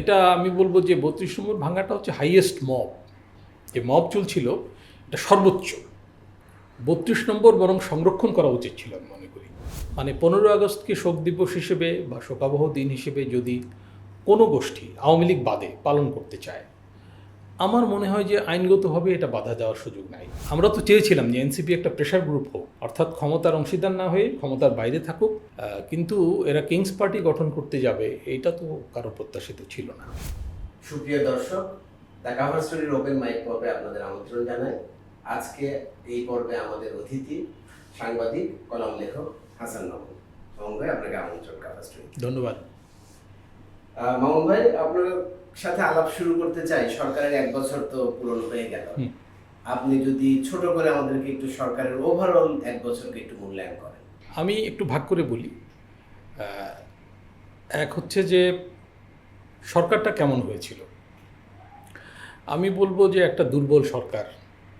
এটা আমি বলব যে বত্রিশ নম্বর ভাঙাটা হচ্ছে হাইয়েস্ট মব যে মব চলছিল, এটা সর্বোচ্চ। বত্রিশ নম্বর বরং সংরক্ষণ করা উচিত ছিল আমি মনে করি। মানে পনেরো আগস্টকে শোক দিবস হিসেবে বা শোকাবহ দিন হিসেবে যদি কোনো গোষ্ঠী আওয়ামী লীগ বাদে পালন করতে চায় আমার মনে হয় যে আইনগতভাবে এটা বাধা দেওয়ার সুযোগ নাই। আমরা তো চেয়েছিলাম যে এনসিপি একটা প্রেশার গ্রুপ হোক অর্থাৎ ক্ষমতার অংশীদার না হয়ে ক্ষমতার বাইরে থাকুক কিন্তু এরা কিংস পার্টি গঠন করতে যাবে এটা তো কারও প্রত্যাশিত ছিল না। সুপ্রিয় দর্শক দ্য কাভার স্টোরির ওপেন মাইক পর্বে আপনাদের আমন্ত্রণ জানাই। আজকে এই পর্বে আমাদের অতিথি সাংবাদিক কলম লেখক হাসান মামুন। মামুন ভাই আপনাকে আমন্ত্রণ কাভার স্টোরি ধন্যবাদ। মামুন ভাই আপনার সাথে আলাপ শুরু করতে চাই সরকারের এক বছর তো পূরণ হয়ে গেল। আপনি যদি ছোট করে আমাদেরকে একটু সরকারের ওভারঅল এক বছরকে একটু মূল্যায়ন করেন। আমি একটু ভাগ করে বলি। এক হচ্ছে যে সরকারটা কেমন হয়েছিল? আমি বলব যে একটা দুর্বল সরকার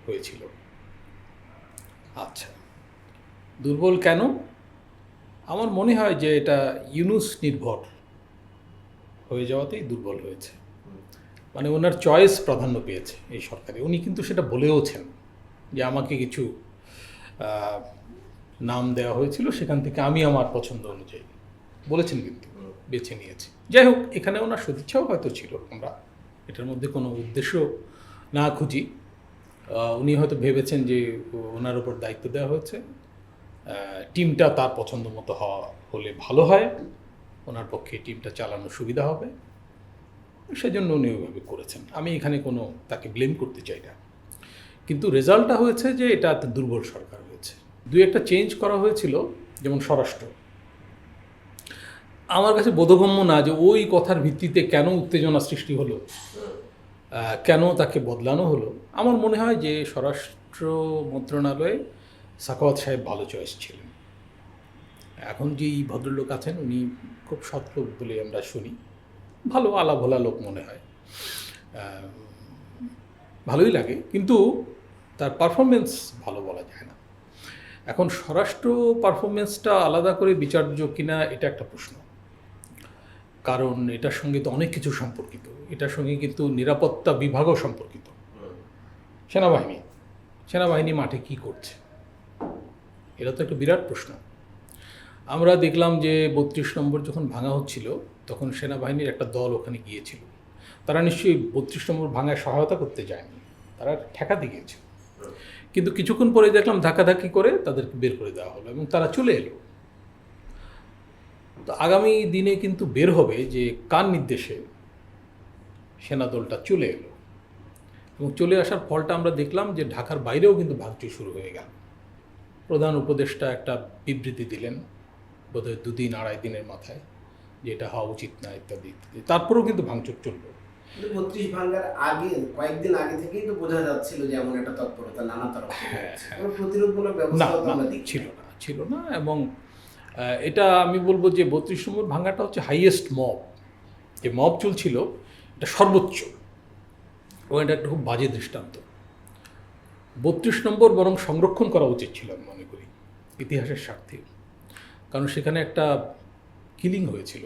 হয়েছিল। আচ্ছা দুর্বল কেন? আমার মনে হয় যে এটা ইউনুস নির্ভর হয়ে যাওয়াতেই দুর্বল হয়েছে। মানে ওনার চয়েস প্রাধান্য পেয়েছে এই সরকারে। উনি কিন্তু সেটা বলেওছেন যে আমাকে কিছু নাম দেওয়া হয়েছিল, সেখান থেকে আমি আমার পছন্দ অনুযায়ী। বলেছেন কিন্তু, বেছে নিয়েছি। যাই হোক, এখানে ওনার সদিচ্ছাও হয়তো ছিল, আমরা এটার মধ্যে কোনো উদ্দেশ্য না খুঁজি। উনি হয়তো ভেবেছেন যে ওনার উপর দায়িত্ব দেওয়া হয়েছে। টিমটা তার পছন্দ মতো হওয়া হলে ভালো হয়। ওনার পক্ষে টিমটা চালানো সুবিধা হবে। সেজন্য উনি ওইভাবে করেছেন। আমি এখানে কোনো তাকে ব্লেম করতে চাই না। কিন্তু রেজাল্টটা হয়েছে যে এটা দুর্বল সরকার হয়েছে। দুই একটা চেঞ্জ করা হয়েছিল, যেমন স্বরাষ্ট্র। আমার কাছে বোধগম্য না যে ওই কথার ভিত্তিতে কেন উত্তেজনা সৃষ্টি হলো কেন তাকে বদলানো হলো। আমার মনে হয় যে স্বরাষ্ট্র মন্ত্রণালয়ে সাখাওয়াত সাহেব ভালো চয়েস ছিলেন। এখন যেই ভদ্রলোক আছেন, উনি খুব সৎ লোক বলে আমরা শুনি। ভালো আলা ভোলা লোক মনে হয়। ভালোই লাগে, কিন্তু তার পারফরমেন্স ভালো বলা যায় না। এখন স্বরাষ্ট্র পারফরমেন্সটা আলাদা করে বিচার্য কিনা, এটা একটা প্রশ্ন। কারণ এটার সঙ্গে তো অনেক কিছু সম্পর্কিত। এটার সঙ্গে কিন্তু নিরাপত্তা বিভাগও সম্পর্কিত। সেনাবাহিনী সেনাবাহিনী মাঠে কি করছে? এটা তো একটা বিরাট প্রশ্ন। আমরা দেখলাম যে বত্রিশ নম্বর যখন ভাঙা হচ্ছিল তখন সেনাবাহিনীর একটা দল ওখানে গিয়েছিল। তারা নিশ্চয়ই বত্রিশ নম্বর ভাঙায় সহায়তা করতে যায়নি। তারা ঠেকাতে গিয়েছিল কিন্তু কিছুক্ষণ পরে দেখলাম ধাক্কাধাক্কি করে তাদেরকে বের করে দেওয়া হলো এবং তারা চলে এলো। তো আগামী দিনে কিন্তু বের হবে যে কার নির্দেশে সেনাদলটা চলে এলো। এবং চলে আসার ফলটা আমরা দেখলাম যে ঢাকার বাইরেও কিন্তু ভাঙচুর শুরু হয়ে গেল। প্রধান উপদেষ্টা একটা বিবৃতি দিলেন, বোধহয় দুদিন, আড়াই দিনের মাথায়। যে এটা হওয়া উচিত না ইত্যাদি ইত্যাদি। তারপরেও কিন্তু ভাঙচুর চলল বত্রিশ ভাঙ্গার আগে কয়েকদিন আগে থেকেই তো বোঝা যাচ্ছিল যে এমন একটা তৎপরতা নানা তরফ হ্যাঁ। হ্যাঁ। প্রতিরোধমূলক ব্যবস্থা ছিল না। ছিল না এবং এটা আমি বলব যে বত্রিশ নম্বর ভাঙাটা হচ্ছে হাইয়েস্ট মব যে মব চলছিল এটা সর্বোচ্চ এবং এটা একটা খুব বাজে দৃষ্টান্ত। বত্রিশ নম্বর বরং সংরক্ষণ করা উচিত ছিল আমি মনে করি ইতিহাসের স্বার্থে। কারণ সেখানে একটা কিলিং হয়েছিল?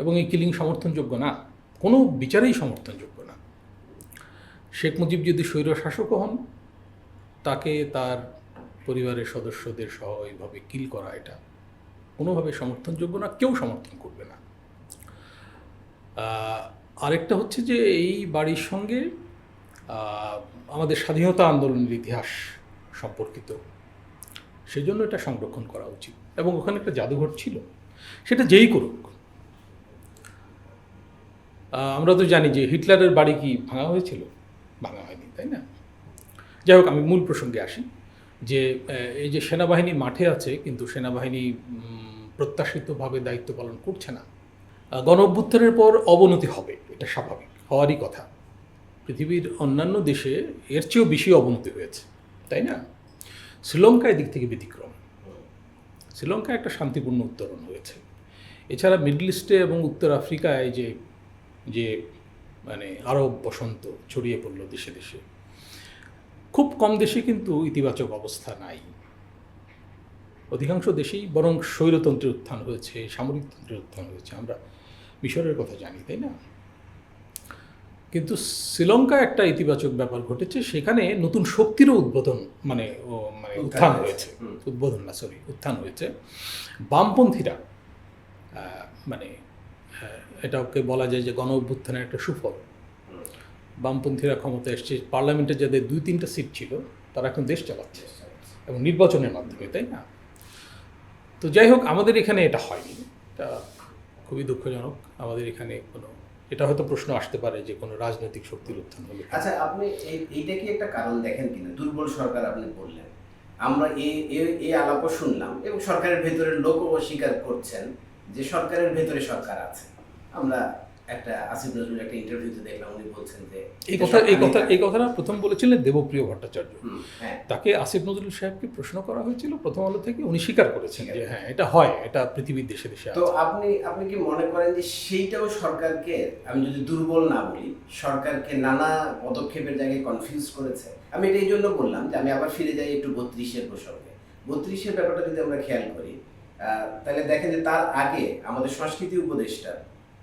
এবং এই কিলিং সমর্থনযোগ্য না। কোনো বিচারেই সমর্থনযোগ্য না। শেখ মুজিব যদি স্বৈর শাসকও হন, তাকে তার পরিবারের সদস্যদের সহ এইভাবে কিল করা এটা কোনোভাবে সমর্থনযোগ্য না, কেউ সমর্থন করবে না। আরেকটা হচ্ছে যে এই বাড়ির সঙ্গে আমাদের স্বাধীনতা আন্দোলনের ইতিহাস সম্পর্কিত, সেজন্য এটা সংরক্ষণ করা উচিত। এবং ওখানে একটা জাদুঘর ছিল। সেটা যেই করুক। আমরা তো জানি যে হিটলারের বাড়ি কি ভাঙা হয়েছিল? ভাঙা হয়নি তাই না? যাই হোক আমি মূল প্রসঙ্গে আসি যে এই যে সেনাবাহিনী মাঠে আছে কিন্তু সেনাবাহিনী প্রত্যাশিতভাবে দায়িত্ব পালন করছে না। আহ, গণ অভ্যুত্থানের পর অবনতি হবে এটা স্বাভাবিক হওয়ারই কথা। পৃথিবীর অন্যান্য দেশে এর চেয়েও বেশি অবনতি হয়েছে তাই না? শ্রীলঙ্কা এদিক থেকে ব্যতিক্রম। শ্রীলঙ্কায় একটা শান্তিপূর্ণ উত্তরণ হয়েছে। এছাড়া মিডল ইস্টে এবং উত্তর আফ্রিকায় যে যে মানে আরব বসন্ত ছড়িয়ে পড়ল দেশে দেশে, খুব কম দেশে কিন্তু ইতিবাচক অবস্থা নাই। অধিকাংশ দেশেই বরং স্বৈরতন্ত্রের উত্থান হয়েছে সামরিকতন্ত্রের উত্থান হয়েছে, আমরা মিশরের কথা জানি, তাই না? কিন্তু শ্রীলঙ্কা একটা ইতিবাচক ব্যাপার ঘটেছে সেখানে নতুন শক্তিরও উদ্বোধন মানে মানে উত্থান হয়েছে। উদ্বোধন না সরি উত্থান হয়েছে। বামপন্থীরা মানে এটাকে বলা যায় যে গণ অভ্যুত্থানের একটা সুফল। বামপন্থীরা ক্ষমতা এসছে পার্লামেন্টে যাদের দুই তিনটা সিট ছিল তারা এখন দেশ চালাচ্ছে এবং নির্বাচনের মাধ্যমে তাই না? তো যাই হোক আমাদের এখানে এটা হয়নি। এটা খুবই দুঃখজনক। আমাদের এখানে কোনো এটা হয়তো প্রশ্ন আসতে পারে যে কোনো রাজনৈতিক শক্তির উত্থান হলে আচ্ছা আপনি এই এইটা কি একটা কারণ দেখেন কিনা? দুর্বল সরকার আপনি বললেন। আমরা এই এই- এই আলাপও শুনলাম এবং সরকারের ভেতরের লোকও স্বীকার করছেন যে সরকারের ভেতরে সরকার আছে। আমরা একটা আসিফ নজরুল একটা ইন্টারভিউতে দেখলাম উনি বলছেন যে এই কথা এই কথা এই কথাটা প্রথম বলেছিলেন দেবপ্রিয় ভট্টাচার্য। হ্যাঁ। তাকে আসিফ নজরুল সাহেবকে প্রশ্ন করা হয়েছিল প্রথম আলো থেকে উনি স্বীকার করেছেন যে হ্যাঁ এটা হয় এটা পৃথিবীর দেশে দেশে তো আপনি আপনি কি মনে করেন যে সেইটাও সরকারকে আমি যদি দুর্বল না বলি সরকারকে নানা পদক্ষেপের জায়গায় কনফিউজ করেছে? আমি এটা এই জন্য বললাম যে আমি আবার ফিরে যাই একটু বত্রিশের প্রসঙ্গে। বত্রিশের ব্যাপারটা যদি আমরা খেয়াল করি তাহলে দেখেন যে তার আগে আমাদের সংস্কৃতি উপদেষ্টা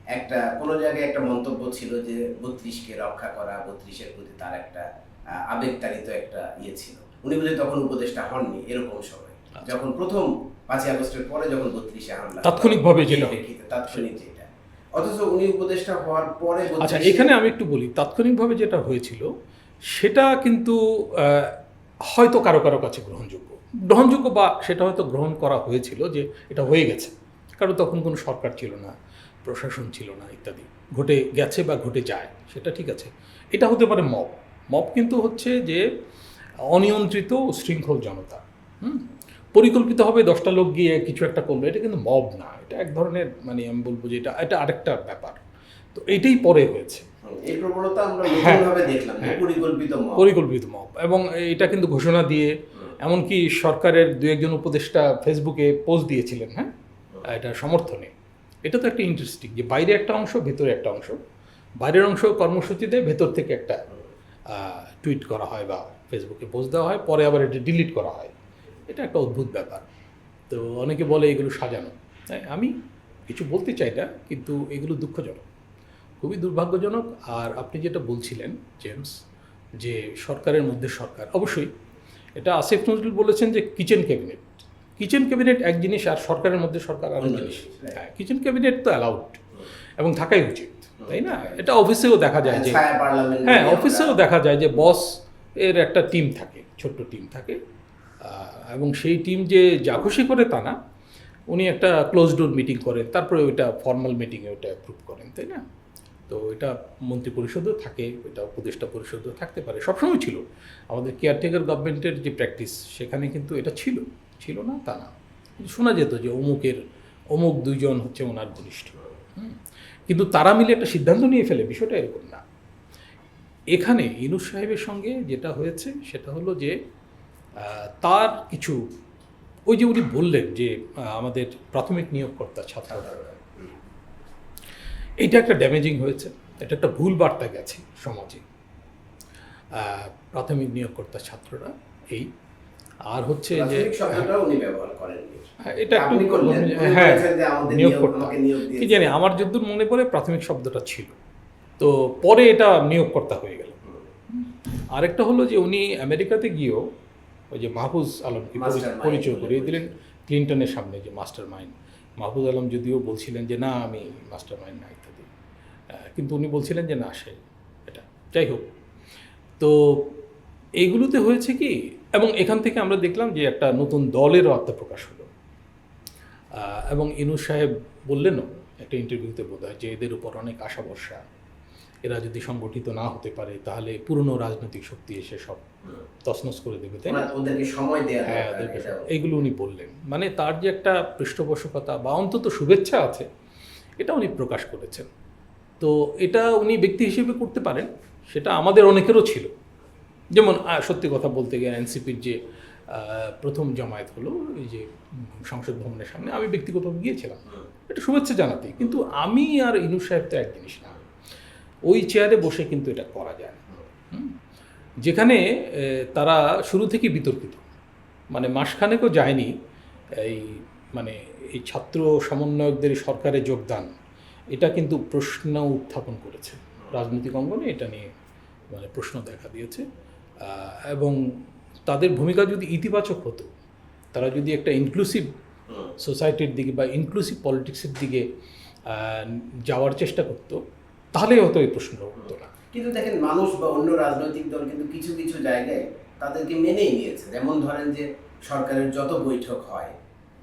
একটা কোনো জায়গায় একটা মন্তব্য ছিল যে বত্রিশকে রক্ষা করা বত্রিশের প্রতি তার একটা আহ, আবেগতাড়িত একটা ইয়ে ছিল। উনি বোধহয় তখন উপদেষ্টা হননি এরকম সময়। আচ্ছা। যখন প্রথম পাঁচই আগস্টের পরে যখন বত্রিশে হামলা তাৎক্ষণিকভাবে যেটা। তাৎক্ষণিক যেটা। অথচ উনি উপদেষ্টা হওয়ার পরে আচ্ছা এখানে আমি একটু বলি তাৎক্ষণিকভাবে যেটা হয়েছিল সেটা কিন্তু হয়তো কারও কারও কাছে গ্রহণযোগ্য। গ্রহণযোগ্য বা সেটা হয়তো গ্রহণ করা হয়েছিল যে এটা হয়ে গেছে। কারণ তখন কোনো সরকার ছিল না। প্রশাসন ছিল না ইত্যাদি। ঘটে গেছে বা ঘটে যায় সেটা ঠিক আছে। এটা হতে পারে মব। মব কিন্তু হচ্ছে যে অনিয়ন্ত্রিত শৃঙ্খল জনতা। হুম? পরিকল্পিতভাবে দশটা লোক গিয়ে কিছু একটা করল এটা কিন্তু মব না। এটা এক ধরনের মানে আমি বলব যে এটা এটা আরেকটা ব্যাপার। তো এটাই পরে হয়েছে। এই প্রবণতা আমরা হ্যাঁ, নতুনভাবে দেখলাম হ্যাঁ। পরিকল্পিত মব। পরিকল্পিত মব। এবং এটা কিন্তু ঘোষণা দিয়ে এমনকি সরকারের দু একজন উপদেষ্টা ফেসবুকে পোস্ট দিয়েছিলেন হ্যাঁ? এটা সমর্থনে। এটা তো একটা ইন্টারেস্টিং যে বাইরে একটা অংশ ভেতরে একটা অংশ। বাইরের অংশ কর্মসূচি দেয় ভেতর থেকে একটা টুইট করা হয় বা ফেসবুকে পোস্ট দেওয়া হয় পরে আবার এটা ডিলিট করা হয়। এটা একটা অদ্ভুত ব্যাপার। তো অনেকে বলে এগুলো সাজানো। হ্যাঁ, আমি কিছু বলতে চাই না কিন্তু এগুলো দুঃখজনক। খুবই দুর্ভাগ্যজনক। আর আপনি যেটা বলছিলেন জেমস যে সরকারের মধ্যে সরকার অবশ্যই। এটা আসিফ নজরুল বলেছেন যে কিচেন ক্যাবিনেট কিচেন ক্যাবিনেট এক জিনিস আর সরকারের মধ্যে সরকার আরেক জিনিস। হ্যাঁ কিচেন ক্যাবিনেট তো অ্যালাউড এবং থাকাই উচিত তাই না? এটা অফিসেও দেখা যায় যে হ্যাঁ অফিসেও দেখা যায় যে বস এর একটা টিম থাকে ছোট্ট টিম থাকে এবং সেই টিম যে যা খুশি করে তা না উনি একটা ক্লোজ ডোর মিটিং করেন তারপরে ওইটা ফর্মাল মিটিংয়ে ওইটা অ্যাপ্রুভ করেন তাই না? তো এটা মন্ত্রী পরিষদও থাকে এটা উপদেষ্টা পরিষদও থাকতে পারে সবসময় ছিল। আমাদের কেয়ারটেকার গভর্নমেন্টের যে প্র্যাকটিস সেখানে কিন্তু এটা ছিল। ছিল না, তা না। শোনা যেত যে অমুকের, অমুক দুইজন হচ্ছে ওনার ঘনিষ্ঠ। কিন্তু তারা মিলে একটা সিদ্ধান্ত নিয়ে ফেলে, বিষয়টা এরকম না। এখানে ইনুস সাহেবের সঙ্গে যেটা হয়েছে, সেটা হলো যে তার কিছু, ওই যে উনি বললেন যে আমাদের প্রাথমিক নিয়োগকর্তা ছাত্ররা। এইটা একটা ড্যামেজিং হয়েছে, এটা একটা ভুল বার্তা গেছে সমাজে। প্রাথমিক নিয়োগকর্তা ছাত্ররা এই আর হচ্ছে যে উনি ব্যবহার হ্যাঁ, এটা একটু হ্যাঁ বলেছেন যে আমাদের নিয়োগ নিয়োগ- করতে। আমাকে নিয়োগ কি জানি আমার যদ্দূর মনে পড়ে প্রাথমিক শব্দটা ছিল। তো পরে এটা নিয়োগকর্তা হয়ে গেল। আরেকটা হলো যে উনি আমেরিকাতে গিয়েও ওই যে মাহফুজ আলমকে পরিচয় করিয়ে দিলেন। ক্লিন্টনের সামনে যে মাস্টার মাইন্ড মাহফুজ আলম যদিও বলছিলেন যে না আমি মাস্টার মাইন্ড না ইত্যাদি। কিন্তু উনি বলছিলেন যে না সে এটা। যাই হোক। তো এইগুলোতে হয়েছে কি এবং এখান থেকে আমরা দেখলাম যে একটা নতুন দলেরও আত্মপ্রকাশ হলো। এবং ইনু সাহেব বললেনও একটা ইন্টারভিউতে বোধ হয় যে এদের উপর অনেক আশা ভরসা এরা যদি সংগঠিত না হতে পারে তাহলে পুরনো রাজনৈতিক শক্তি এসে সব। তছনছ করে দেবে তাই না? সময় হ্যাঁ এইগুলো উনি বললেন। মানে তার যে একটা পৃষ্ঠপোষকতা বা অন্তত শুভেচ্ছা আছে এটা উনি প্রকাশ করেছেন। তো এটা উনি ব্যক্তি হিসেবে করতে পারেন সেটা আমাদের অনেকেরও ছিল। যেমন সত্যি কথা বলতে গেলে এনসিপির যে প্রথম জমায়েত হলো, এই যে, সংসদ ভবনের সামনে, আমি ব্যক্তিগতভাবে গিয়েছিলাম। এটা শুভেচ্ছা জানাতে কিন্তু আমি আর ইনু সাহেব তো এক জিনিস না। ওই চেয়ারে বসে কিন্তু এটা করা যায়? যেখানে তারা শুরু থেকেই বিতর্কিত। মানে মাসখানেকও যায়নি এই মানে এই ছাত্র সমন্বয়কদের সরকারে যোগদান। এটা কিন্তু প্রশ্ন উত্থাপন করেছে। রাজনৈতিক অঙ্গনে এটা নিয়ে মানে প্রশ্ন দেখা দিয়েছে। এবং তাদের ভূমিকা যদি ইতিবাচক হতো, তারা যদি একটা ইনক্লুসিভ সোসাইটির দিকে বা ইনক্লুসিভ পলিটিক্সের দিকে যাওয়ার চেষ্টা করতো, তাহলে হয়তো এই প্রশ্ন উঠতো না। কিন্তু দেখেন, মানুষ বা অন্য রাজনৈতিক দল কিন্তু কিছু কিছু জায়গায় তাদেরকে মেনেই নিয়েছে। যেমন ধরেন যে, সরকারের যত বৈঠক হয়,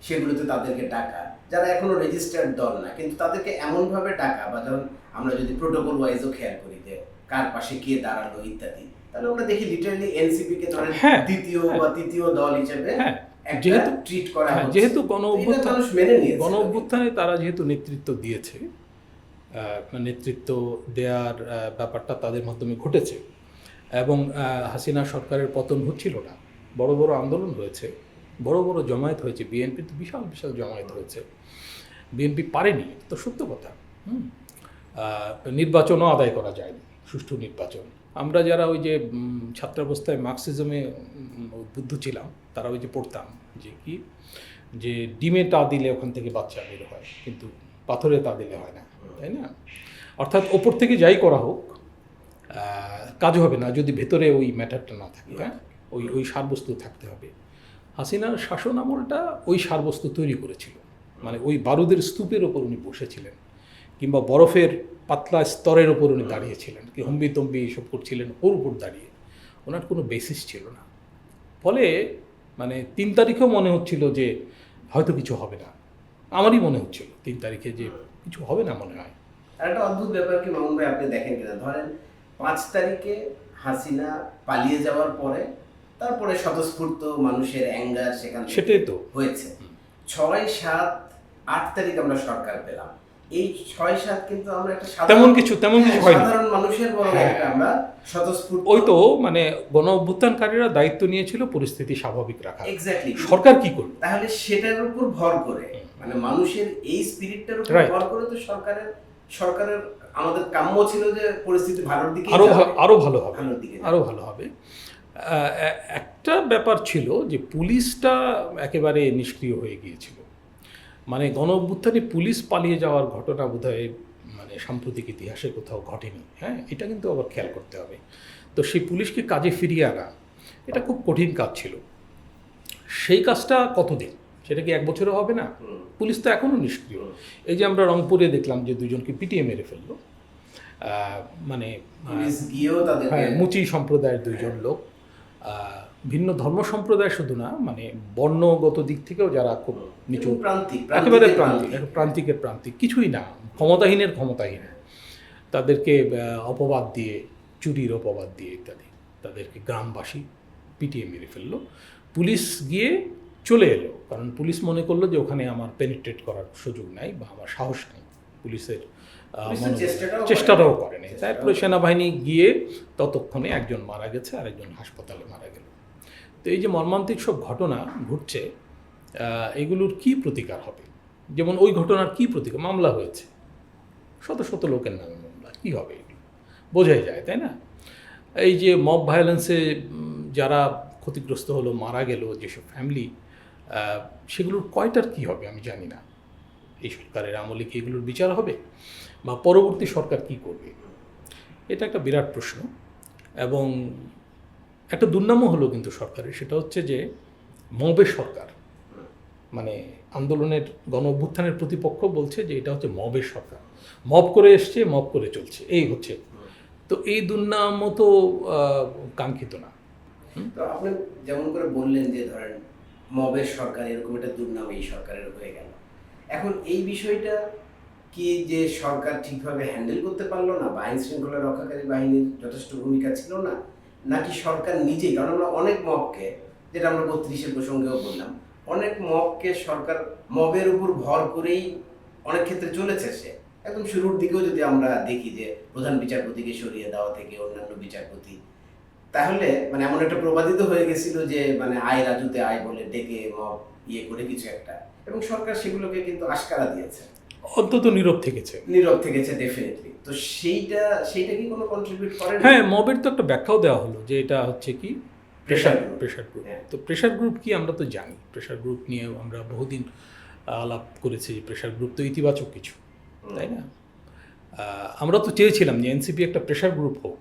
সেগুলোতে তাদেরকে ডাকা, যারা এখনও রেজিস্টার্ড দল না, কিন্তু তাদেরকে এমনভাবে ডাকা বা ধরুন আমরা যদি প্রোটোকল ওয়াইজও খেয়াল করি যে, কার পাশে কে দাঁড়াল ইত্যাদি তাহলে আমরা দেখি লিটারালি এনসিপি কে ধরেন হ্যাঁ, দ্বিতীয় বা তৃতীয় দল হিসেবে হ্যাঁ। যেহেতু- ট্রিট করা হ্যাঁ, যেহেতু গণ অভ্যুত্থান মেনে গণ অভ্যুত্থানে তারা যেহেতু নেতৃত্ব দিয়েছে নেতৃত্ব দেওয়ার ব্যাপারটা তাদের মাধ্যমে ঘটেছে। এবং হাসিনা সরকারের পতন হচ্ছিল না। বড় বড় আন্দোলন হয়েছে বড় বড় জমায়েত হয়েছে। বিএনপি তো বিশাল বিশাল জমায়েত হয়েছে। বিএনপি পারেনি তো সত্য কথা। নির্বাচনও আদায় করা যায়নি সুষ্ঠু নির্বাচন। আমরা যারা ওই যে ছাত্রাবস্থায় মার্কসিজমে উদ্বুদ্ধ ছিলাম, তারা ওই যে পড়তাম যে কি, যে ডিমে তা দিলে ওখান থেকে বাচ্চা বের হয়, কিন্তু পাথরে তা দিলে হয় না, তাই না? অর্থাৎ ওপর থেকে যাই করা হোক কাজ হবে না, যদি ভেতরে ওই ম্যাটারটা না থাকে হ্যাঁ? ওই ওই সারবস্তু থাকতে হবে। হাসিনার শাসন আমলটা ওই সারবস্তু তৈরি করেছিল। মানে ওই বারুদের স্তূপের ওপর উনি বসেছিলেন। কিংবা বরফের পাতলা স্তরের ওপর উনি দাঁড়িয়েছিলেন কি হম্বি তম্বি এসব করছিলেন ওর উপর দাঁড়িয়ে। ওনার কোনো বেসিস ছিল না। ফলে মানে তিন তারিখেও মনে হচ্ছিল যে হয়তো কিছু হবে না। আমারই মনে হচ্ছিল তিন তারিখে যে কিছু হবে না মনে হয়। আর একটা অদ্ভুত ব্যাপার কি মামুন ভাই আপনি দেখেন কিনা? ধরেন পাঁচ তারিখে হাসিনা পালিয়ে যাওয়ার পরে তারপরে স্বতঃস্ফূর্ত মানুষের অ্যাঙ্গার সেখানে সেটাই তো। হয়েছে। ছয় সাত আট তারিখ আমরা সরকার পেলাম। এই ছয় সাত কিন্তু আমরা একটা তেমন কিছু তেমন কিছু হ্যাঁ, হয়নি। সাধারণ মানুষের বরং হ্যাঁ। একটা আমরা স্বতঃস্ফূর্ত ওই তো মানে গণ অভ্যুত্থানকারীরা দায়িত্ব নিয়েছিল পরিস্থিতি স্বাভাবিক রাখা এক্স্যাক্টলি সরকার কি করবে? তাহলে সেটার উপর ভর করে মানে মানুষের এই স্পিরিটটার উপর ভর করে তো সরকারের সরকারের আমাদের কাম্য ছিল যে পরিস্থিতি ভালোর দিকে আরও আরও ভালো হবে। আরও ভালো হবে। আহ, একটা ব্যাপার ছিল যে পুলিশটা একেবারে নিষ্ক্রিয় হয়ে গিয়েছিল। মানে গণ অভ্যুত্থানে পুলিশ পালিয়ে যাওয়ার ঘটনা বোধহয় মানে সাম্প্রতিক ইতিহাসে কোথাও ঘটেনি। হ্যাঁ এটা কিন্তু আবার খেয়াল করতে হবে। তো সেই পুলিশকে কাজে ফিরিয়ে আনা এটা খুব কঠিন কাজ ছিল। সেই কাজটা কতদিন? সেটা কি এক বছরও হবে না? পুলিশ তো এখনও নিষ্ক্রিয়। এই যে আমরা রংপুরে দেখলাম যে দুজনকে পিটিয়ে মেরে ফেলল। মানে হ্যাঁ মুচি সম্প্রদায়ের দুইজন লোক। আহ, ভিন্ন ধর্ম সম্প্রদায় শুধু না মানে বর্ণগত দিক থেকেও যারা খুব নিচু প্রান্তিক একেবারে প্রান্তিক প্রান্তিকের প্রান্তিক। কিছুই না ক্ষমতাহীনের ক্ষমতাহীন। তাদেরকে অপবাদ দিয়ে চুরির অপবাদ দিয়ে ইত্যাদি তাদেরকে গ্রামবাসী পিটিয়ে মেরে ফেলল। পুলিশ গিয়ে চলে এলো কারণ পুলিশ মনে করল যে ওখানে আমার পেনিট্রেট করার সুযোগ নাই বা আমার সাহস নেই। পুলিশের চেষ্টাটাও করেনি। তারপরে সেনাবাহিনী গিয়ে ততক্ষণে একজন মারা গেছে আর একজন হাসপাতালে মারা গেল। তো এই যে মর্মান্তিক সব ঘটনা ঘটছে এগুলোর কি প্রতিকার হবে? যেমন ওই ঘটনার কি প্রতিকার? মামলা হয়েছে। শত শত লোকের নামে মামলা, কি হবে এগুলো? বোঝাই যায়, তাই না? এই যে মব ভায়োলেন্সে যারা ক্ষতিগ্রস্ত হলো, মারা গেল, যেসব ফ্যামিলি সেগুলোর কয়টার কি হবে আমি জানি না। এই সরকারের আমলে কি এগুলোর বিচার হবে? বা পরবর্তী সরকার কি করবে? এটা একটা বিরাট প্রশ্ন। এবং একটা দুর্নামও হলো কিন্তু সরকারের। সেটা হচ্ছে যে মবের সরকার মানে আন্দোলনের গণ অভ্যুত্থানের প্রতিপক্ষ বলছে যে, এটা হচ্ছে মবের সরকার। মব করে এসছে, মব করে চলছে। এই হচ্ছে। তো এই দুর্নামও তো কাঙ্ক্ষিত না। আপনি যেমন করে বললেন যে, ধরেন মবের সরকার এরকম একটা দুর্নাম এই সরকারের হয়ে গেল। এখন এই বিষয়টা কি যে সরকার ঠিকভাবে হ্যান্ডেল করতে পারল না বা আইন শৃঙ্খলা রক্ষাকারী বাহিনীর যথেষ্ট ভূমিকা ছিল না নাকি সরকার নিজেই, কারণ আমরা অনেক মবকে যেটা আমরা বত্রিশের প্রসঙ্গেও বললাম, অনেক মবকে সরকার মবের উপর ভর করেই অনেক ক্ষেত্রে চলেছে সে। একদম শুরুর দিকেও যদি আমরা দেখি যে প্রধান বিচারপতিকে সরিয়ে দেওয়া থেকে অন্যান্য বিচারপতি, তাহলে মানে এমন একটা প্রবাদিত হয়ে গেছিল যে মানে আয় রাজুতে আয় বলে ডেকে মব ইয়ে করে কিছু একটা। এবং সরকার সেগুলোকে কিন্তু আশকারা দিয়েছে। অন্তত নীরব থেকেছে। নীরব থেকেছে ডেফিনেটলি তো সেইটা সেইটা কি কোনো কন্ট্রিবিউট করে হ্যাঁ মবের তো একটা ব্যাখ্যাও দেওয়া হলো যে এটা হচ্ছে কি? Pressure pressure group. তো প্রেশার গ্রুপ কি আমরা তো জানি। প্রেশার গ্রুপ নিয়ে আমরা বহুদিন আলাপ করেছি প্রেশার গ্রুপ তো ইতিবাচক কিছু তাই না? আমরা তো চেয়েছিলাম যে এনসিপি একটা প্রেশার গ্রুপ হোক।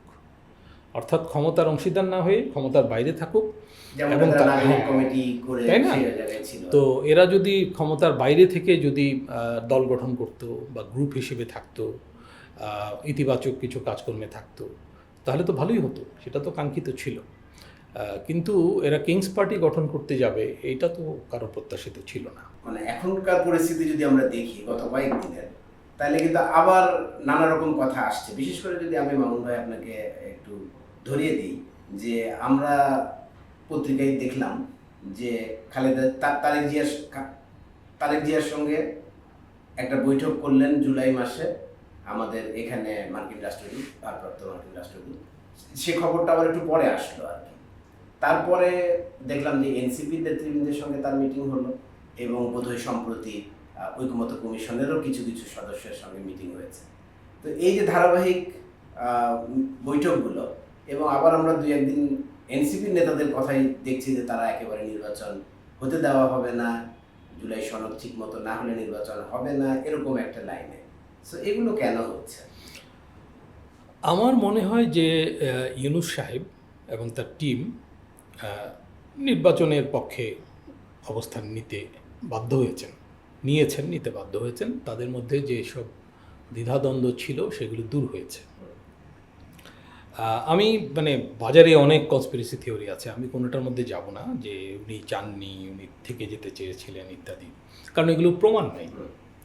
অর্থাৎ ক্ষমতার অংশীদার না হয়ে ক্ষমতার বাইরে থাকুক এবং হ্যাঁ। তাই না? তো এরা যদি ক্ষমতার বাইরে থেকে যদি দল গঠন করতো বা গ্রুপ হিসেবে থাকতো ইতিবাচক কিছু কাজকর্মে থাকতো তাহলে তো ভালোই হতো সেটা তো কাঙ্ক্ষিত ছিল কিন্তু এরা কিংস পার্টি গঠন করতে যাবে এইটা তো কারও প্রত্যাশিত ছিল না মানে এখনকার পরিস্থিতি যদি আমরা দেখি গত কয়েকদিনের তাহলে কিন্তু আবার নানা রকম কথা আসছে বিশেষ করে যদি আমি মামুন ভাই আপনাকে একটু ধরিয়ে দিই যে আমরা পত্রিকায় দেখলাম যে খালেদা তারেক জিয়ার তারেক জিয়ার সঙ্গে একটা বৈঠক করলেন জুলাই মাসে আমাদের এখানে মার্কিন রাষ্ট্রদূত, ভারপ্রাপ্ত মার্কিন রাষ্ট্রদূত। সে খবরটা আবার একটু পরে আসলো আর কি। তারপরে দেখলাম যে এনসিপি নেতৃবৃন্দের সঙ্গে তার মিটিং হলো এবং বোধহয় সম্প্রতি ঐকমত্য কমিশনেরও কিছু কিছু সদস্যের সঙ্গে মিটিং হয়েছে। তো এই যে ধারাবাহিক বৈঠকগুলো এবং আবার আমরা দুই একদিন এনসিপির নেতাদের কথাই দেখছি যে তারা একেবারে নির্বাচন হতে দেওয়া হবে না, জুলাই সনদ ঠিক মতো না হলে নির্বাচন হবে না, এরকম একটা লাইনে। সো এগুলো কেন হচ্ছে? আমার মনে হয় যে ইউনুস সাহেব এবং তার টিম নির্বাচনের পক্ষে অবস্থান নিতে বাধ্য হয়েছেন, নিয়েছেন, নিতে বাধ্য হয়েছেন। তাদের মধ্যে যে সব দ্বিধাদ্বন্দ্ব ছিল, সেগুলো দূর হয়েছে। আমি মানে বাজারে অনেক কনস্পিরেসি থিওরি আছে। আমি কোনোটার মধ্যে যাব না যে উনি চাননি, উনি থেকে যেতে চেয়েছিলেন ইত্যাদি। কারণ এগুলো প্রমাণ নেই,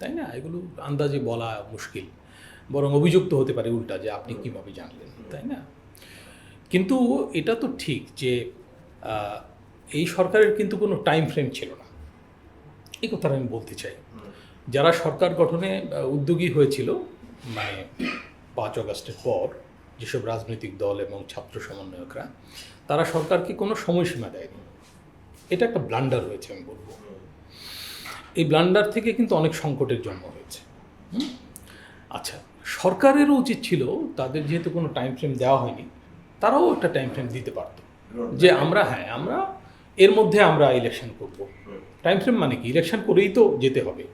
তাই না? এগুলো আন্দাজে বলা মুশকিল। বরং অভিযুক্ত হতে পারে উল্টা যে আপনি কীভাবে জানলেন, তাই না? কিন্তু এটা তো ঠিক যে এই সরকারের কিন্তু কোনো টাইম ফ্রেম ছিল না। এই কথাটা আমি বলতে চাই। যারা সরকার গঠনে উদ্যোগী হয়েছিল মানে পাঁচ আগস্টের পর যেসব রাজনৈতিক দল এবং ছাত্র সমন্বয়করা তারা সরকারকে কোনো সময়সীমা দেয়নি। এটা একটা ব্লান্ডার হয়েছে আমি বলব। এই ব্লান্ডার থেকে কিন্তু অনেক সংকটের জন্ম হয়েছে? আচ্ছা সরকারেরও উচিত ছিল তাদের যেহেতু কোনো টাইম ফ্রেম দেওয়া হয়নি তারাও একটা টাইম ফ্রেম দিতে পারতো। যে আমরা হ্যাঁ আমরা এর মধ্যে আমরা ইলেকশন করব। টাইম ফ্রেম মানে কি? ইলেকশন করেই তো যেতে হবে।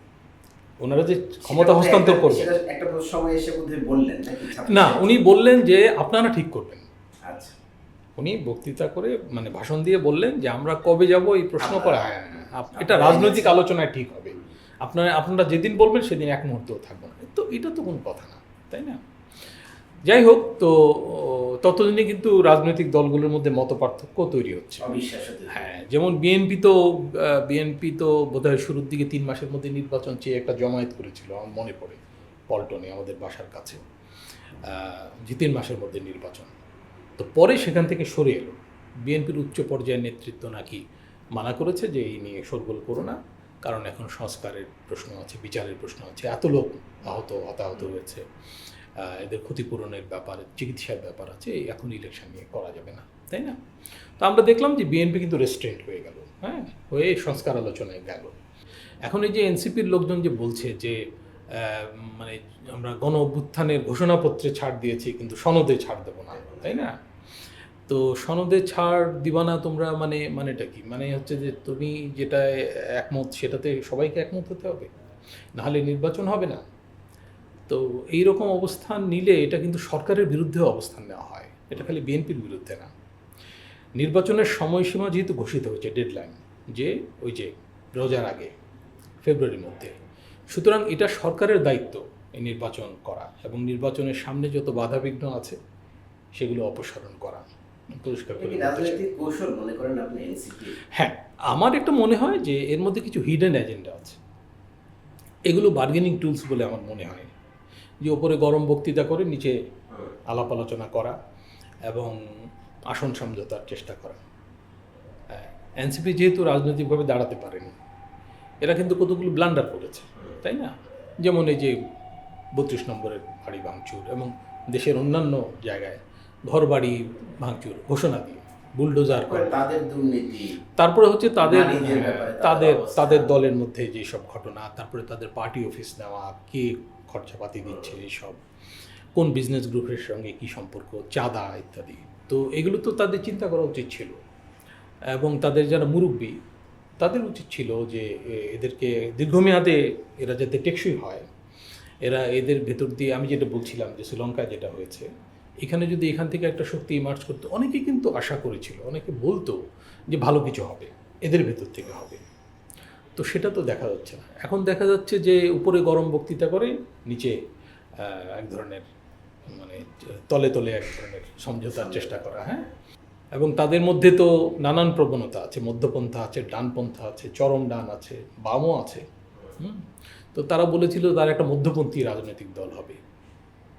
ওনারা যে ক্ষমতা হস্তান্তর করবেন। একটা সময় এসে বললেন না উনি বললেন যে আপনারা ঠিক করবেন। আচ্ছা। উনি বক্তৃতা করে মানে ভাষণ দিয়ে বললেন যে আমরা কবে যাব এই প্রশ্ন করা। হয় না। আপ- এটা রাজনৈতিক আলোচনায় ঠিক হবে। আপনারা আপনারা যেদিন বলবেন সেদিন এক মুহূর্তও থাকব না। তো এটা তো কোনো কথা না তাই না? যাই হোক তো ততদিনে কিন্তু রাজনৈতিক দলগুলোর মধ্যে মত পার্থক্য তৈরি হচ্ছে। হ্যাঁ যেমন বিএনপি তো বিএনপি তো বোধহয় শুরুর দিকে তিন মাসের মধ্যে নির্বাচন চেয়ে একটা জমায়েত করেছিল আমার মনে পড়ে পল্টনে আমাদের বাসার কাছে যে তিন মাসের মধ্যে নির্বাচন। তো পরে সেখান থেকে সরে এলো। বিএনপির উচ্চ পর্যায়ের নেতৃত্ব নাকি মানা করেছে যে এই নিয়ে সরগোল করো না কারণ এখন সংস্কারের প্রশ্ন আছে বিচারের প্রশ্ন আছে এত লোক আহত হতাহত হয়েছে। এদের ক্ষতিপূরণের ব্যাপার, চিকিৎসার ব্যাপার আছে এখন ইলেকশন নিয়ে করা যাবে না, তাই না? তো আমরা দেখলাম যে বিএনপি কিন্তু রেস্টুরেন্ট হয়ে গেল হ্যাঁ? হয়ে সংস্কার আলোচনায় গেল। এখন এই যে এনসিপির লোকজন যে বলছে যে মানে আমরা গণ অভ্যুত্থানের ঘোষণাপত্রে ছাড় দিয়েছি, কিন্তু সনদে ছাড় দেবো না, তাই না? তো সনদে ছাড় দিবা না তোমরা মানে মানেটা কি? মানে হচ্ছে যে তুমি যেটা একমত, সেটাতে সবাইকে একমত হতে হবে? নাহলে নির্বাচন হবে না। তো এই রকম অবস্থান নিলে এটা কিন্তু সরকারের বিরুদ্ধেও অবস্থান নেওয়া হয়। এটা খালি বিএনপির বিরুদ্ধে না। নির্বাচনের সময়সীমা যেহেতু ঘোষিত হয়েছে ডেডলাইন যে ওই যে রোজার আগে ফেব্রুয়ারির মধ্যে। সুতরাং এটা সরকারের দায়িত্ব এই নির্বাচন করা এবং নির্বাচনের সামনে যত বাধাবিঘ্ন আছে সেগুলো অপসারণ করা। পরিষ্কার করে কৌশল মনে করেন আপনি হ্যাঁ আমার একটা মনে হয় যে এর মধ্যে কিছু হিডেন এজেন্ডা আছে। এগুলো বার্গেনিং টুলস বলে আমার মনে হয়। যে ওপরে গরম বক্তৃতা করে নিচে আলাপ আলোচনা করা এবং আসন সমঝোতার চেষ্টা করা। এনসিপি যেহেতু রাজনৈতিকভাবে দাঁড়াতে পারেনি এরা কিন্তু কতগুলো ব্লান্ডার করেছে তাই না? যেমন এই যে বত্রিশ নম্বরের বাড়ি ভাঙচুর এবং দেশের অন্যান্য জায়গায় ঘর বাড়ি ভাঙচুর ঘোষণা দিয়ে বুলডোজার করে। তাদের দুর্নীতি তারপরে হচ্ছে তাদের তাদের তাদের তাদের দলের মধ্যে যেসব ঘটনা তারপরে তাদের পার্টি অফিস নেওয়া কে খরচাপাতি দিচ্ছে এইসব। কোন বিজনেস গ্রুপের সঙ্গে কি সম্পর্ক, চাঁদা ইত্যাদি। তো এগুলো তো তাদের চিন্তা করা উচিত ছিল। এবং তাদের যারা মুরব্বী, তাদের উচিত ছিল যে এদেরকে দীর্ঘমেয়াদে এরা যাতে টেকসই হয়। এরা এদের ভেতর দিয়ে, আমি যেটা বলছিলাম যে শ্রীলঙ্কায় যেটা হয়েছে, এখানে যদি এখান থেকে একটা শক্তি ইমার্জ করতো, অনেকে কিন্তু আশা করেছিল, অনেকে বলতো যে ভালো কিছু হবে, এদের ভেতর থেকে হবে। তো সেটা তো দেখা যাচ্ছে না। এখন দেখা যাচ্ছে যে উপরে গরম বক্তৃতা করে নিচে এক ধরনের মানে তলে তলে এক ধরনের সমঝোতার চেষ্টা করা হ্যাঁ? এবং তাদের মধ্যে তো নানান প্রবণতা আছে। মধ্যপন্থা আছে ডানপন্থা আছে চরম ডান আছে বামও আছে হুম? তো তারা বলেছিল তার একটা মধ্যপন্থী রাজনৈতিক দল হবে।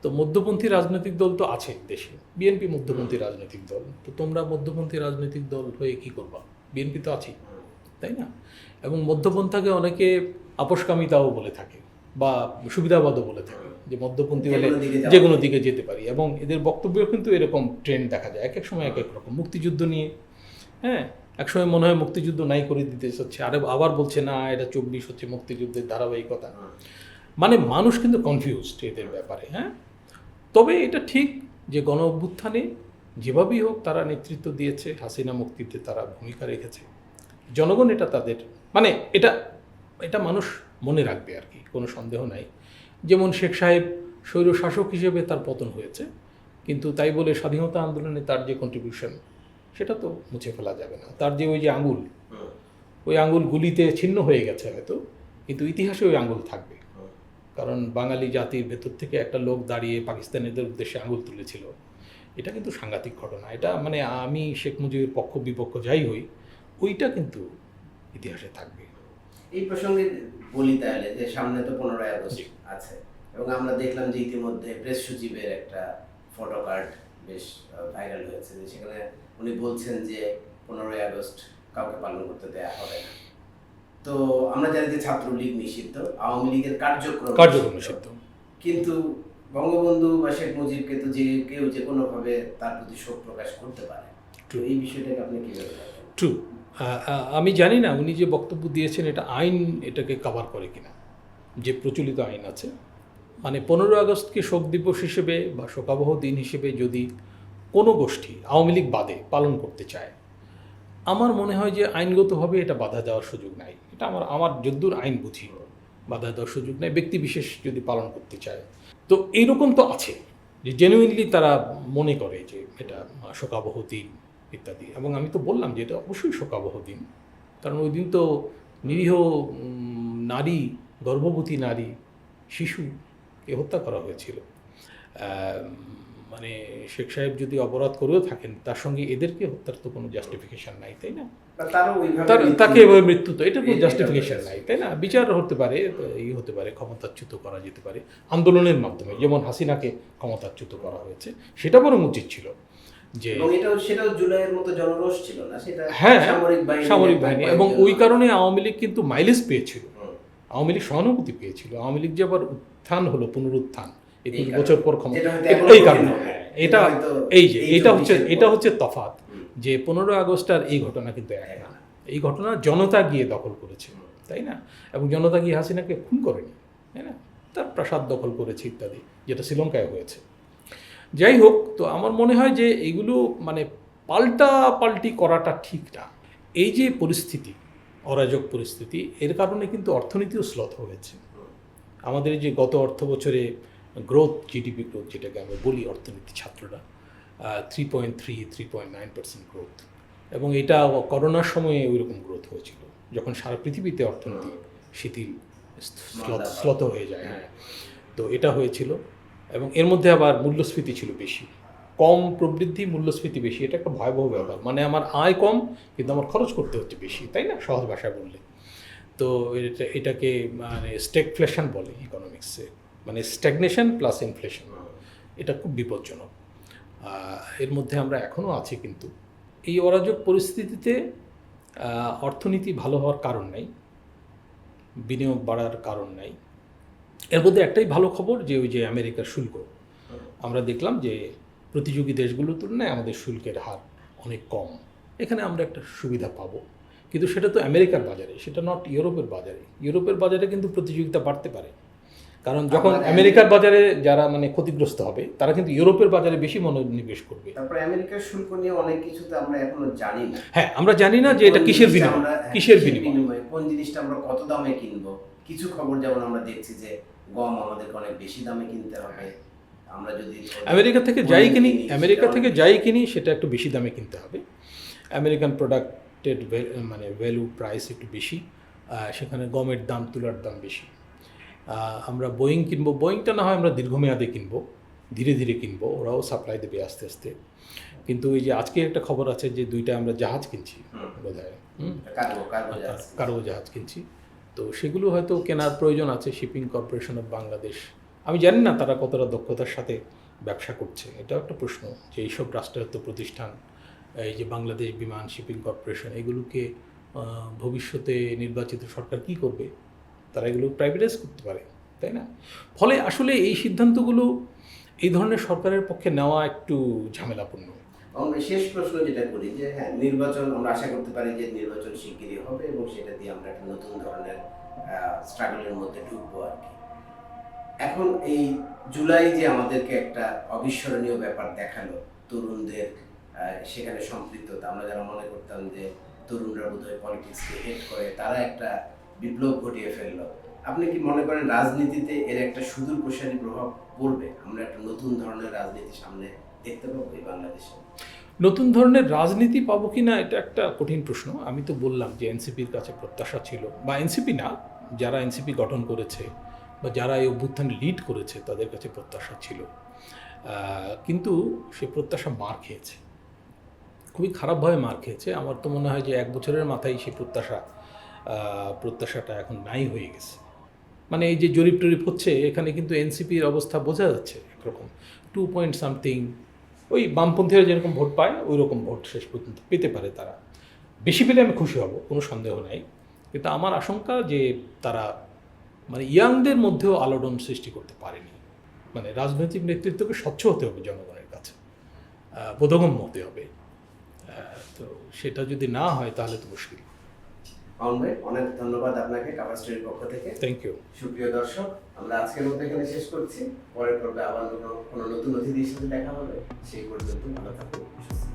তো মধ্যপন্থী রাজনৈতিক দল তো আছে দেশে। বিএনপি মধ্যপন্থী রাজনৈতিক দল। তো তোমরা মধ্যপন্থী রাজনৈতিক দল হয়ে কি করবা? বিএনপি তো আছেই। তাই না? এবং মধ্যপন্থাকে অনেকে আপোষকামিতাও বলে থাকে বা সুবিধাবাদও বলে থাকে যে মধ্যপন্থী হলে যে কোনো দিকে যেতে পারি। এবং এদের বক্তব্য কিন্তু এরকম ট্রেন্ড দেখা যায়। এক এক সময় এক এক রকম। মুক্তিযুদ্ধ নিয়ে হ্যাঁ? একসময় মনে হয় মুক্তিযুদ্ধ নাই করে দিতে হচ্ছে আরে আবার বলছে না এটা চব্বিশ হচ্ছে মুক্তিযুদ্ধের ধারাবাহিকতা। মানে মানুষ কিন্তু কনফিউজড এদের ব্যাপারে হ্যাঁ? তবে এটা ঠিক যে গণ অভ্যুত্থানে যেভাবেই হোক তারা নেতৃত্ব দিয়েছে হাসিনা মুক্তিতে তারা ভূমিকা রেখেছে। জনগণ এটা তাদের মানে এটা এটা মানুষ মনে রাখবে আর কি কোনো সন্দেহ নাই। যেমন শেখ সাহেব স্বৈর শাসক হিসেবে তার পতন হয়েছে কিন্তু তাই বলে স্বাধীনতা আন্দোলনে তার যে কন্ট্রিবিউশন সেটা তো মুছে ফেলা যাবে না। তার যে ওই যে আঙুল ওই আঙুল গুলিতে ছিন্ন হয়ে গেছে হয়তো কিন্তু ইতিহাসে ওই আঙুল থাকবে। কারণ বাঙালি জাতির ভেতর থেকে একটা লোক দাঁড়িয়ে পাকিস্তানিদের উদ্দেশ্যে আঙুল তুলেছিল। এটা কিন্তু সাংঘাতিক ঘটনা। এটা মানে আমি শেখ মুজিবের পক্ষ বিপক্ষ যাই হই ওইটা কিন্তু ইতিহাসে থাকবে এই প্রসঙ্গে বলি তাহলে যে সামনে তো পনেরোই আগস্ট আছে এবং আমরা দেখলাম যে ইতিমধ্যে প্রেস সচিবের একটা ফটো কার্ড বেশ ভাইরাল হয়েছে যে সেখানে উনি বলছেন যে পনেরোই আগস্ট কাউকে পালন করতে দেয়া হবে না। তো আমরা জানি যে ছাত্রলীগ নিষিদ্ধ আওয়ামী লীগের কার্যক্রম কার্যক্রম নিষিদ্ধ। কিন্তু বঙ্গবন্ধু বা শেখ মুজিবকে তো যে কেউ যে কোনোভাবে তার প্রতি শোক প্রকাশ করতে পারে। তো এই বিষয়টাকে আপনি কীভাবে ট্রু আমি জানি না উনি যে বক্তব্য দিয়েছেন এটা আইন এটাকে কভার করে কিনা, যে প্রচলিত আইন আছে। মানে পনেরো আগস্টকে শোক দিবস হিসেবে বা শোকাবহ দিন হিসেবে যদি কোনো গোষ্ঠী আওয়ামী লীগ বাদে পালন করতে চায়, আমার মনে হয় যে আইনগতভাবে এটা বাধা দেওয়ার সুযোগ নাই। এটা আমার আমার যদ্দূর আইন বুঝি বাধা দেওয়ার সুযোগ নাই, ব্যক্তি বিশেষ যদি পালন করতে চায়। তো এইরকম তো আছে যে জেনুইনলি তারা মনে করে যে এটা শোকাবহ দিন। ইত্যাদি। এবং আমি তো বললাম যে এটা অবশ্যই শোকাবহ দিন। কারণ ওই দিন তো নিরীহ নারী গর্ভবতী নারী শিশুকে হত্যা করা হয়েছিল। মানে শেখ সাহেব যদি অপরাধ করেও থাকেন তার সঙ্গে এদেরকে হত্যার তো কোনো জাস্টিফিকেশন নাই তাই না? তাকে এভাবে মৃত্যু তো এটা কোনো জাস্টিফিকেশন নাই তাই না? বিচার হতে পারে ই হতে পারে ক্ষমতাচ্যুত করা যেতে পারে আন্দোলনের মাধ্যমে। যেমন হাসিনাকে ক্ষমতাচ্যুত করা হয়েছে সেটা বরং উচিত ছিল। এবং এটাও সেটাও জুলাইয়ের মতো জনরোষ ছিল না সেটা হ্যাঁ সামরিক বাহিনী সামরিক বাহিনী। এবং ওই কারণে আওয়ামী লীগ কিন্তু মাইলেজ পেয়েছিল। আওয়ামী লীগ সহানুভূতি পেয়েছিল। আওয়ামী লীগ যে আবার উত্থান হলো পুনরুত্থান কারণে। বছর পর ক্ষমতা। এই- কারণে। এটা এই যে এটা হচ্ছে এটা হচ্ছে তফাৎ যে পনেরো আগস্ট আর এই ঘটনা কিন্তু এক না। এই ঘটনা জনতা গিয়ে দখল করেছে তাই না? এবং জনতা গিয়ে হাসিনাকে খুন করেনি তাই না? তার প্রাসাদ দখল করেছে ইত্যাদি যেটা শ্রীলঙ্কায় হয়েছে। যাই হোক তো আমার মনে হয় যে এগুলো মানে পাল্টা পাল্টি করাটা ঠিক না। এই যে পরিস্থিতি অরাজক পরিস্থিতি এর কারণে কিন্তু অর্থনীতিও স্লথ হয়েছে আমাদের যে গত অর্থ বছরে গ্রোথ জিডিপি গ্রোথ যেটাকে আমরা বলি অর্থনীতি ছাত্ররা three point three three point nine percent growth এবং এটা করোনার সময়ে ওই রকম গ্রোথ হয়েছিল যখন সারা পৃথিবীতে অর্থনীতি শিথিল স্লথ হয়ে যায় হ্যাঁ। তো এটা হয়েছিল। এবং এর মধ্যে আবার মূল্যস্ফীতি ছিল বেশি। কম প্রবৃদ্ধি, মূল্যস্ফীতি বেশি, এটা একটা ভয়াবহ ব্যাপার। মানে আমার আয় কম, কিন্তু আমার খরচ করতে হচ্ছে বেশি, তাই না? সহজ ভাষায় বললে। তো এটা, এটাকে মানে স্টেকফ্লেশন বলে ইকোনমিক্সে মানে স্ট্যাগনেশন প্লাস ইনফ্লেশন। এটা খুব বিপজ্জনক। এর মধ্যে আমরা এখনও আছি কিন্তু। এই অরাজক পরিস্থিতিতে অর্থনীতি ভালো হওয়ার কারণ নাই। বিনিয়োগ বাড়ার কারণ নাই। এর মধ্যে একটাই ভালো খবর যে ওই যে আমেরিকার শুল্ক। আমরা দেখলাম যে প্রতিযোগী দেশগুলোর তুলনায় আমাদের শুল্কের হার অনেক কম। এখানে আমরা একটা সুবিধা পাবো। কিন্তু সেটা তো আমেরিকার বাজারে সেটা নট ইউরোপের বাজারে। ইউরোপের বাজারে কিন্তু প্রতিযোগিতা বাড়তে পারে। কারণ যখন আমেরিকার বাজারে যারা মানে ক্ষতিগ্রস্ত হবে তারা কিন্তু ইউরোপের বাজারে বেশি মনোনিবেশ করবে। তারপরে আমেরিকার শুল্ক নিয়ে অনেক কিছু তো আমরা এখনও জানি না। হ্যাঁ আমরা জানি না যে এটা কিসের জিনিসটা বিনিময় হ্যাঁ, কিসের বিনিময় কোন জিনিসটা আমরা কত দামে কিনবো? কিছু খবর যেমন আমরা দেখছি যে গম আমাদেরকে অনেক বেশি দামে কিনতে হবে। আমরা যদি আমেরিকা থেকে যাই কিনি আমেরিকা থেকে যাই কিনি সেটা একটু বেশি দামে কিনতে হবে। আমেরিকান প্রোডাক্টের মানে ভ্যালু প্রাইস একটু বেশি সেখানে গমের দাম তুলার দাম বেশি। আমরা বোয়িং কিনবো। বোয়িংটা না হয় আমরা দীর্ঘমেয়াদে কিনবো ধীরে ধীরে কিনবো ওরাও সাপ্লাই দেবে আস্তে আস্তে। কিন্তু এই যে আজকে একটা খবর আছে যে দুইটা আমরা জাহাজ কিনছি। বোধ হয় কার্গো জাহাজ কিনছি। তো সেগুলো হয়তো কেনার প্রয়োজন আছে শিপিং কর্পোরেশন অফ বাংলাদেশ আমি জানি না তারা কতটা দক্ষতার সাথে ব্যবসা করছে। এটাও একটা প্রশ্ন যে এইসব রাষ্ট্রায়ত্ত প্রতিষ্ঠান, এই যে বাংলাদেশ বিমান শিপিং কর্পোরেশন এগুলোকে ভবিষ্যতে নির্বাচিত সরকার কি করবে? তারা এগুলো প্রাইভেটাইজ করতে পারে, তাই না? ফলে আসলে এই সিদ্ধান্তগুলো এই ধরনের সরকারের পক্ষে নেওয়া একটু ঝামেলাপূর্ণ। আমরা শেষ প্রশ্ন যেটা করি যে হ্যাঁ নির্বাচন, আমরা আশা করতে পারি যে নির্বাচন শিগগিরই হবে এবং সেটা দিয়ে আমরা একটা নতুন ধরনের স্ট্রাগলের মধ্যে ঢুকবো আর কি। এখন এই জুলাই যে আমাদেরকে একটা অবিস্মরণীয় ব্যাপার দেখাল তরুণদের সেখানে সম্পৃক্ততা। আমরা যারা মনে করতাম যে তরুণরা বোধহয় পলিটিক্সকে হেড করে, তারা একটা বিপ্লব ঘটিয়ে ফেলল। আপনি কি মনে করেন রাজনীতিতে এর একটা সুদূর প্রসারী প্রভাব পড়বে? আমরা একটা নতুন ধরনের রাজনীতি সামনে দেখতে পাবো এই বাংলাদেশে। নতুন ধরনের রাজনীতি পাবো কি না এটা একটা কঠিন প্রশ্ন। আমি তো বললাম যে এনসিপির কাছে প্রত্যাশা ছিল। বা এনসিপি না, যারা এনসিপি গঠন করেছে বা যারা এই অভ্যুত্থান লিড করেছে তাদের কাছে প্রত্যাশা ছিল। কিন্তু সে প্রত্যাশা মার খেয়েছে। খুবই খারাপভাবে মার খেয়েছে। আমার তো মনে হয় যে এক বছরের মাথায় সেই প্রত্যাশা প্রত্যাশাটা এখন নাই হয়ে গেছে। মানে এই যে জরিপ টরিপ হচ্ছে, এখানে কিন্তু এনসিপির অবস্থা বোঝা যাচ্ছে একরকম। টু পয়েন্ট সামথিং ওই বামপন্থীরা যেরকম ভোট পায় ওই রকম ভোট শেষ পর্যন্ত পেতে পারে তারা। বেশি পেলে আমি খুশি হব, কোনো সন্দেহ নাই। কিন্তু আমার আশঙ্কা যে তারা মানে ইয়াংদের মধ্যেও আলোড়ন সৃষ্টি করতে পারেনি। মানে রাজনৈতিক নেতৃত্বকে স্বচ্ছ হতে হবে জনগণের কাছে। বোধগম্য হতে হবে। তো সেটা যদি না হয় তাহলে তো মুশকিল। পাউন ভাই অনেক ধন্যবাদ আপনাকে কাভার স্টোরির পক্ষ থেকে। থ্যাংক ইউ সুপ্রিয় দর্শক আমরা আজকের মতো এখানে শেষ করছি। পরের পর্বে আবার কোনো কোনো নতুন অতিথির সাথে দেখা হবে। সেই পর্যন্ত ভালো থাকব থাকুন।